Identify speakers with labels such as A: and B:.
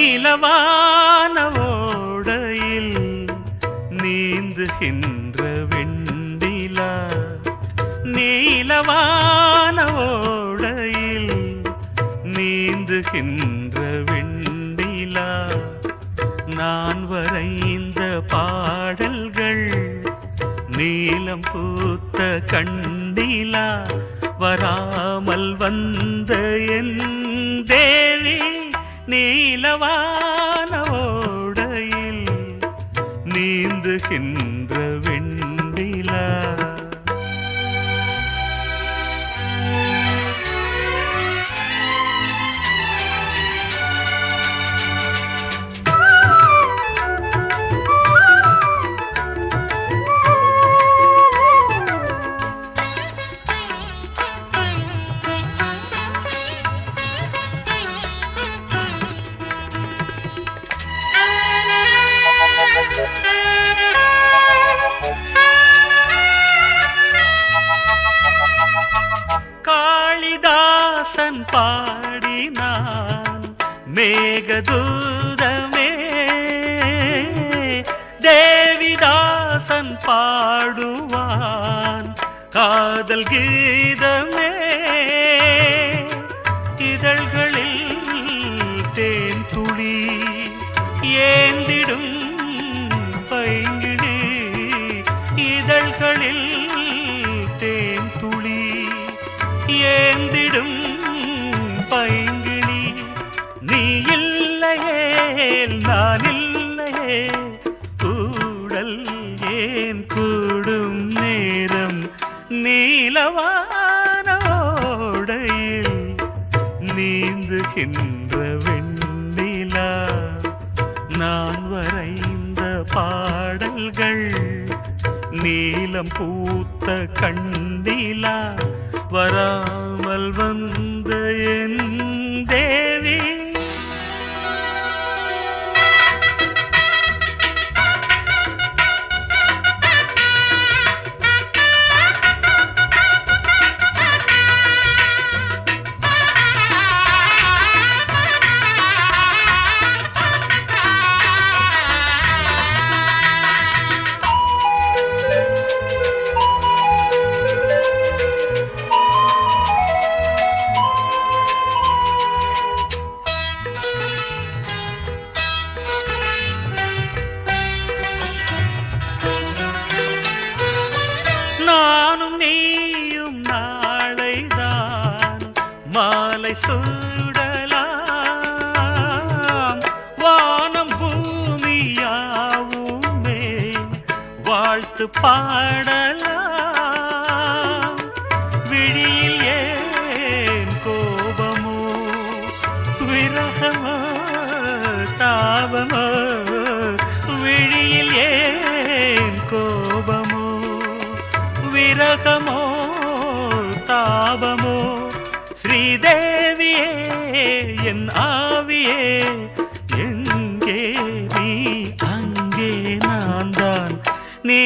A: நீலவான ஓடையில் நீந்துகின்ற நிற்கின்ற வெண்டிலா நான் வரைந்த பாடல்கள் நீலம் பூத்த கண்டிலா வராமல் வந்த என் தேவி நீலவான ஓடையில் நீந்துகின்ற காளிதாசன் பாடினான். மேகதூதமே தேவிதாசன் பாடுவான். காதல் கீதமே இதழ்களில் தேன் துளி ஏந்திடும் பைங்கிடி இதழ்களில் தேன் துளி ஏந்திடும் பைங்கிணி நீ இல்லையே நான் இல்லையே. கூடல் ஏன் கூடும் நேரம் நீலவானோடையில் நீந்துகின்ற வெண்ணிலா? நான் வரைந்த பாடல்கள் நீலம் பூத்த கண்ணிலா? வராமல் வந்த என் மாலை சூடலாம். வானம் பூமியாவுமே வாழ்த்து பாடலாம். விழியில் ஏன் கோபமோ விரகமோ தாபமோ விழியில் ஏன் கோபமோ விரகமோ தாபமோ ஸ்ரீதேவியே என் ஆவியே.